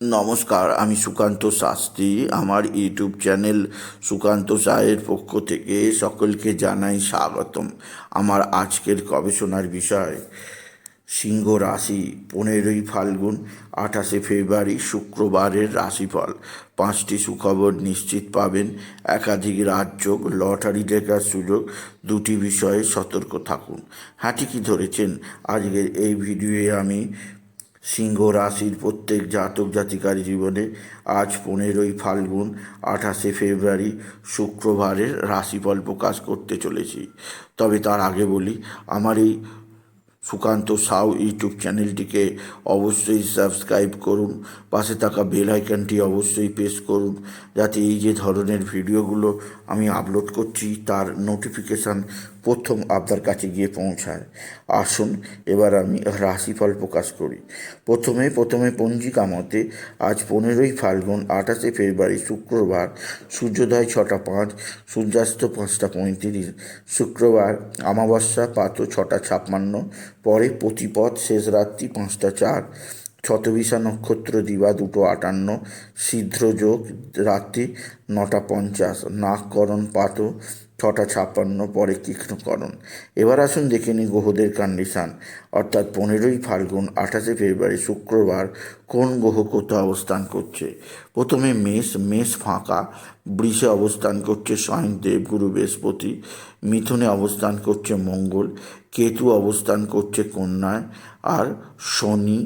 নমস্কার, আমি সুকান্ত শাস্ত্রী। আমার ইউটিউব চ্যানেল সুকান্ত সায়ের পক্ষ থেকে সকলকে জানাই স্বাগতম। আমার আজকের গবেষণার বিষয়, সিংহ রাশি, পনেরোই ফাল্গুন, আঠাশে ফেব্রুয়ারি, শুক্রবারের রাশিফল। পাঁচটি সুখবর নিশ্চিত পাবেন। একাধিক রাজযোগ লটারি লেখার সুযোগ, দুটি বিষয়ে সতর্ক থাকুন। হ্যাঁ ঠিকই ধরেছেন। আজকের এই ভিডিওয়ে আমি সিংহ রাশির প্রত্যেক জাতক জাতিকার জীবনে আজ পনেরোই ফাল্গুন, আঠাশে ফেব্রুয়ারি শুক্রবারের রাশিফল প্রকাশ করতে চলেছি। তবে তার আগে বলি, আমার এই সুকান্ত সাউ ইউটিউব চ্যানেলটিকে অবশ্যই সাবস্ক্রাইব করুন, পাশে থাকা বেল আইকনটি অবশ্যই প্রেস করুন, যাতে এই যে ধরনের ভিডিওগুলো আমি আপলোড করছি, তার নোটিফিকেশান প্রথম আপনার কাছে গিয়ে পৌঁছায়। আসুন, এবার আমি রাশিফল প্রকাশ করি। প্রথমে প্রথমে পঞ্জিকা মতে, আজ পনেরোই ফাল্গুন, আঠাশে ফেব্রুয়ারি, শুক্রবার, সূর্যোদয় ছটা পাঁচ, সূর্যাস্ত পাঁচটা পঁয়ত্রিশ, শুক্রবার আমাবস্যা পাত ছটা ছাপ্পান্ন, পরে প্রতিপথ শেষ রাত্রি পাঁচটা চার ছতবিশা নক্ষত্র দিবা দুটো আটান্ন সিদ্ধ্রযোগ রাত্রি নটা পঞ্চাশ নাককরণ পাত ছটা ছাপ্পান্ন পরে তীক্ষ্ণকরণ এবার আসুন দেখে নিই গ্রহদের কন্ডিশান অর্থাৎ পনেরোই ফাল্গুন, আঠাশে ফেব্রুয়ারি, শুক্রবার কোন গ্রহ কোথাও অবস্থান করছে? প্রথমে মেষ মেষ ফাঁকা, বৃষে অবস্থান করছে স্বয়ং দেবগুরু বৃহস্পতি, মিথুনে অবস্থান করছে মঙ্গল, কেতু অবস্থান করছে কন্যায়, আর শনি,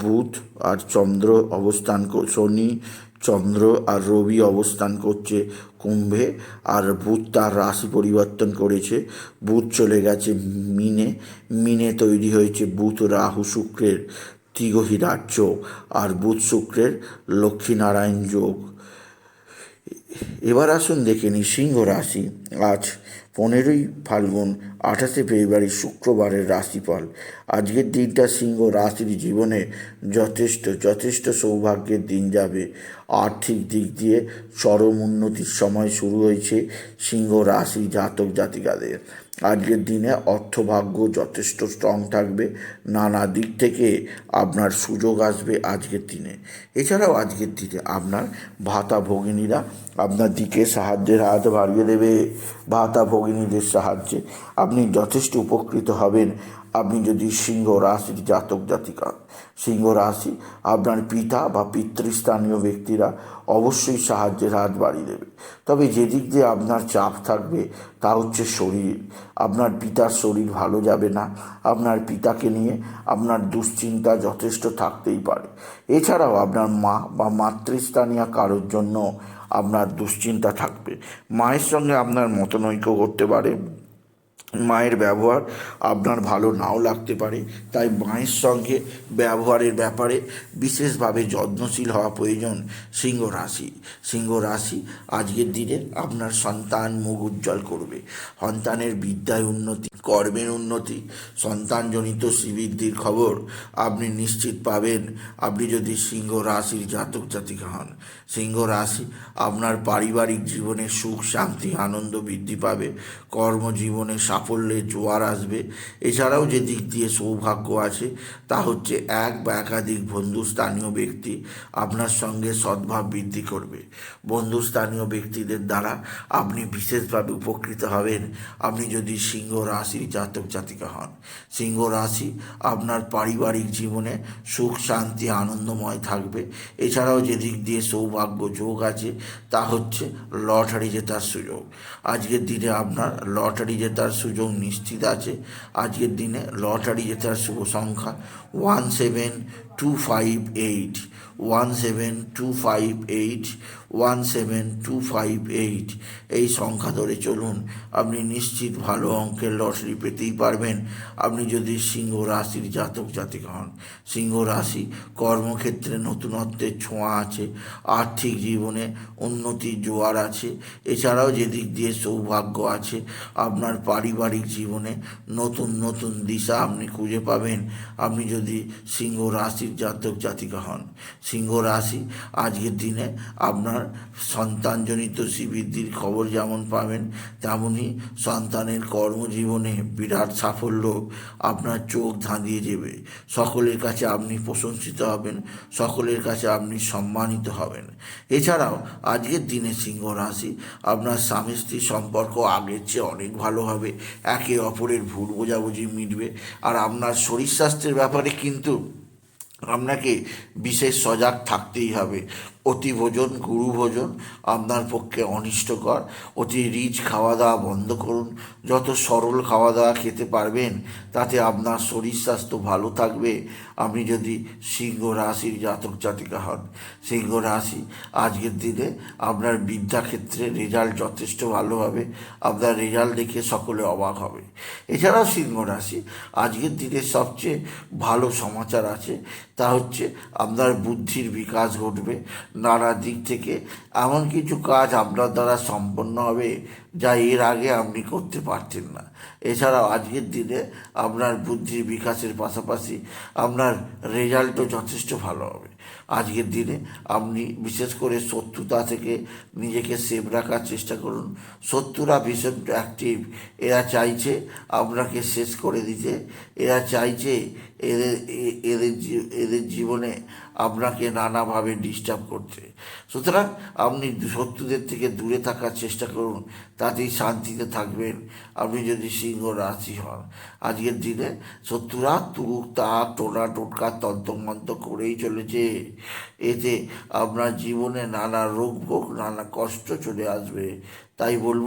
বুধ আর চন্দ্র অবস্থান শনি চন্দ্র আর রবি অবস্থান করছে কুম্ভে আর বুধ তার রাশি পরিবর্তন করেছে। বুধ চলে গেছে মিনে মিনে তৈরি হয়েছে বুধ, রাহু, শুক্রের ত্রিগহীরার যোগ আর বুধ, শুক্রের লক্ষ্মীনারায়ণ যোগ। এবার আসুন দেখে নিই সিংহ রাশি। আজ পনেরোই ফাল্গুন, আঠাশে ফেব্রুয়ারি শুক্রবারের রাশিফল। আজকের দিনটা সিংহ রাশির জীবনে যথেষ্ট যথেষ্ট সৌভাগ্যের দিন যাবে। আর্থিক দিক দিয়ে চরম উন্নতির সময় শুরু হয়েছে সিংহ রাশি জাতক জাতিকাদের। আজকের দিনে অর্থভাগ্য যথেষ্ট স্ট্রং থাকবে। নানা দিক থেকে আপনার সুযোগ আসবে আজকের দিনে। এছাড়াও আজকের দিনে আপনার ভাতা ভগিনীরা আপনার দিকে সাহায্যের হাত বাড়িয়ে দেবে। ভাতা ভগিনীদের সাহায্যে আপনি যথেষ্ট উপকৃত হবেন। আপনি যদি সিংহ রাশির জাতক, জাতিকা, সিংহ রাশি, আপনার পিতা বা পিতৃস্থানীয় ব্যক্তিরা অবশ্যই সাহায্যের হাত বাড়িয়ে দেবে। তবে যেদিক দিয়ে আপনার চাপ থাকবে, তা হচ্ছে শরীর। আপনার পিতার শরীর ভালো যাবে না। আপনার পিতাকে নিয়ে আপনার দুশ্চিন্তা যথেষ্ট থাকতেই পারে। এছাড়াও আপনার মা বা মাতৃস্থানীয় কারোর জন্য আপনার দুশ্চিন্তা থাকবে। মায়ের সঙ্গে আপনার মতনৈক্য করতে পারে। মায়ের ব্যবহার আপনার ভালো নাও লাগতে পারে। তাই মায়ের সঙ্গে ব্যবহারের ব্যাপারে বিশেষভাবে যত্নশীল হওয়া প্রয়োজন সিংহ রাশি। সিংহ রাশি আজকের দিনে আপনার সন্তান মুখ উজ্জ্বল করবে। সন্তানের বিদ্যায় উন্নতি, কর্মের উন্নতি, সন্তানজনিত শ্রীবৃদ্ধির খবর আপনি নিশ্চিত পাবেন। আপনি যদি সিংহ রাশির জাতক জাতিকা হন, সিংহ রাশি আপনার পারিবারিক জীবনে সুখ, শান্তি, আনন্দ বৃদ্ধি পাবে। কর্মজীবনে সাফল্যের জোয়ার আসবে। এছাড়াও যে দিক দিয়ে সৌভাগ্য আছে, তা হচ্ছে এক বা একাধিক বন্ধুস্থানীয় ব্যক্তি আপনার সঙ্গে সদ্ভাব বৃদ্ধি করবে। বন্ধুস্থানীয় ব্যক্তিদের দ্বারা আপনি বিশেষভাবে উপকৃত হবেন। আপনি যদি সিংহ রাশির জাতক জাতিকা হন, সিংহ রাশি আপনার পারিবারিক জীবনে সুখ, শান্তি, আনন্দময় থাকবে। এছাড়াও যে দিক দিয়ে সৌভাগ্য যোগ আছে, তা হচ্ছে লটারি জেতার সুযোগ। আজকের দিনে আপনার লটারি জেতার সুযোগ নিশ্চিত আছে। আজকের দিনে লটারি জেতার শুভ সংখ্যা one seven two five eight one seven two five eight one seven two five eight এই সংখ্যা ধরে চলুন, আপনি নিশ্চিত ভালো অঙ্কের লটারি পেতেই পারবেন। আপনি যদি সিংহ রাশির জাতক জাতিকা হন, সিংহ রাশি কর্মক্ষেত্রে নতুনত্বের ছোঁয়া আছে, আর্থিক জীবনে উন্নতির জোয়ার আছে, এছাড়াও যেদিক দিয়ে সৌভাগ্য আছে, আপনার পারিবারিক জীবনে নতুন নতুন দিশা আপনি খুঁজে পাবেন। আপনি যদি সিংহ রাশির জাতক জাতিকা হন। সিংহ রাশি, আজকের দিনে আপনার সন্তানজনিত শ্রীবৃদ্ধির খবর যেমন পাবেন তেমনই সন্তানের কর্মজীবনে বিরাট সাফল্য আপনার চোখ ধাঁধিয়ে যাবে সকলের কাছে আপনি প্রশংসিত হবেন, সকলের কাছে আপনি সম্মানিত হবেন। এছাড়াও আজকের দিনে সিংহ রাশি, আপনার স্বামী স্ত্রীর সম্পর্ক আগের চেয়ে অনেক ভালো হবে, একে অপরের ভুল বোঝাবুঝি মিটবে, আর আপনার শরীর স্বাস্থ্যের ব্যাপারে কিন্তু আপনাকে বিশেষ সজাগ থাকতেই হবে? অতি ভোজন গুরু ভোজন আপনার পক্ষে অনিষ্টকর। অতি রিচ খাওয়া দাওয়া বন্ধ করুন। যত সরল খাওয়া দাওয়া খেতে পারবেন, তাতে আপনার শরীর স্বাস্থ্য ভালো থাকবে। আপনি যদি সিংহ রাশির জাতক জাতিকা হন, সিংহ রাশি আজকের দিনে আপনার বিদ্যাক্ষেত্রে রেজাল্ট যথেষ্ট ভালো হবে। আপনার রেজাল্ট দেখে সকলে অবাক হবে। এছাড়াও সিংহ রাশি আজকের দিনে সবচেয়ে ভালো সমাচার আছে। তা হচ্ছে আপনার বুদ্ধির বিকাশ ঘটবে। নানা দিক থেকে এমন কিছু কাজ আপনার দ্বারা সম্পন্ন হবে যা এর আগে আপনি করতে পারতেন না। এছাড়াও আজকের দিনে আপনার বুদ্ধির বিকাশের পাশাপাশি আপনার রেজাল্টও যথেষ্ট ভালো হবে। আজকের দিনে আপনি বিশেষ করে শত্রুতা থেকে নিজেকে সেভ রাখার চেষ্টা করুন। শত্রুরা ভীষণ অ্যাক্টিভ এরা চাইছে আপনাকে শেষ করে দিতে। এরা চাইছে এদের এদের এদের জীবনে আপনাকে নানাভাবে ডিস্টার্ব করতে সুতরাং আপনি শত্রুদের থেকে দূরে থাকার চেষ্টা করুন, তাতেই শান্তিতে থাকবেন। আপনি যদি সিংহ রাশি হন, আজকের দিনে শত্রুরা তুক তাক টোনা টোটকা তন্ত্রমন্ত্র করেই চলেছে। এতে আপনার জীবনে নানা রোগ ভোগ, নানা কষ্ট চলে আসবে। তাই বলব,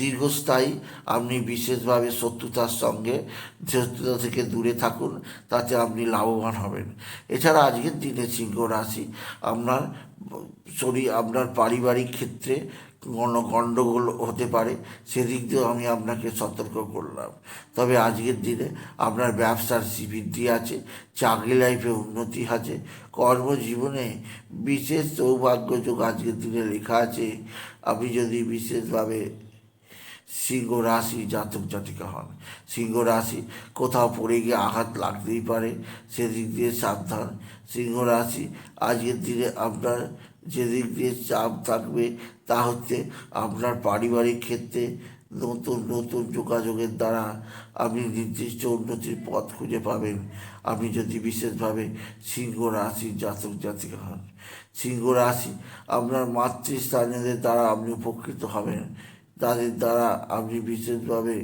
দীর্ঘস্থায়ী, আপনি বিশেষভাবে শত্রুতার সঙ্গে, শত্রুতা থেকে দূরে থাকুন, তাতে আপনি লাভবান হবেন। এছাড়া আজকের দিনে সিংহ রাশি, আপনার শরীর আপনার পারিবারিক ক্ষেত্রে কোনো গণ্ডগোল হতে পারে, সেদিক দিয়েও আমি আপনাকে সতর্ক করলাম। তবে আজকের দিনে আপনার ব্যবসার বৃদ্ধি আছে, চাকরি লাইফে উন্নতি আছে, কর্মজীবনে বিশেষ সৌভাগ্যযোগ আজকের দিনে লেখা আছে। আপনি যদি বিশেষভাবে সিংহ রাশি জাতক জাতিকা হন, সিংহ রাশি কোথাও পড়ে গিয়ে আঘাত লাগতেই পারে, সেদিক দিয়ে সাবধান। সিংহ রাশি আজকের দিনে আপনার যেদিক দিয়ে চাপ থাকবে, তা হচ্ছে আপনার পারিবারিক ক্ষেত্রে নতুন নতুন যোগাযোগের দ্বারা আপনি নির্দিষ্ট উন্নতির পথ খুঁজে পাবেন। আপনি যদি বিশেষভাবে সিংহ রাশির জাতক জাতিকা হন, সিংহ রাশি আপনার মাতৃস্থানীয়দের দ্বারা আপনি উপকৃত হবেন। তাদের দ্বারা আপনি বিশেষভাবে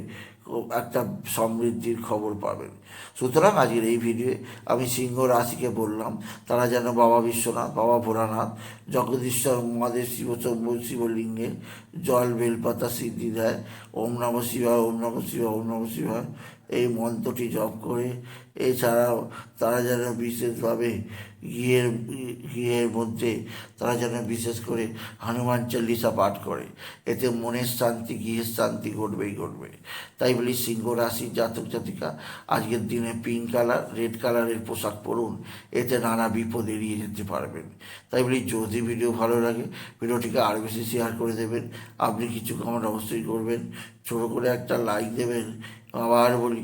একটা সমৃদ্ধির খবর পাবেন। সুতরাং আজকের এই ভিডিওয়ে আমি সিংহ রাশিকে বললাম, তারা যেন বাবা বিশ্বনাথ, বাবা ভোলানাথ, জগদীশ্বর মহাদেব শিবচম্বু শিবলিঙ্গে, জল, বেলপাতা, সিদ্ধি দেয়, ওম নম শিবায়, ওম নম শিবায়, ওম নম শিবায়, এই মন্ত্রটি জপ করে। এছাড়াও তারা যেন বিশেষভাবে গৃহের গৃহের মধ্যে তারা যেন বিশেষ করে হনুমান চল্লিশা পাঠ করে। এতে মনের শান্তি, গৃহের শান্তি ঘটবেই ঘটবে। তাই বলি সিংহ রাশির জাতক জাতিকা, আজকের দিনে পিঙ্ক কালার, রেড কালারের পোশাক পরুন। এতে নানা বিপদ এড়িয়ে যেতে পারবেন। তাই বলি যদি ভিডিও ভালো লাগে, ভিডিওটিকে আরও বেশি শেয়ার করে দেবেন। আপনি কিছু কমেন্ট অবশ্যই করবেন। ছোটো করে একটা লাইক দেবেন। আবার বলি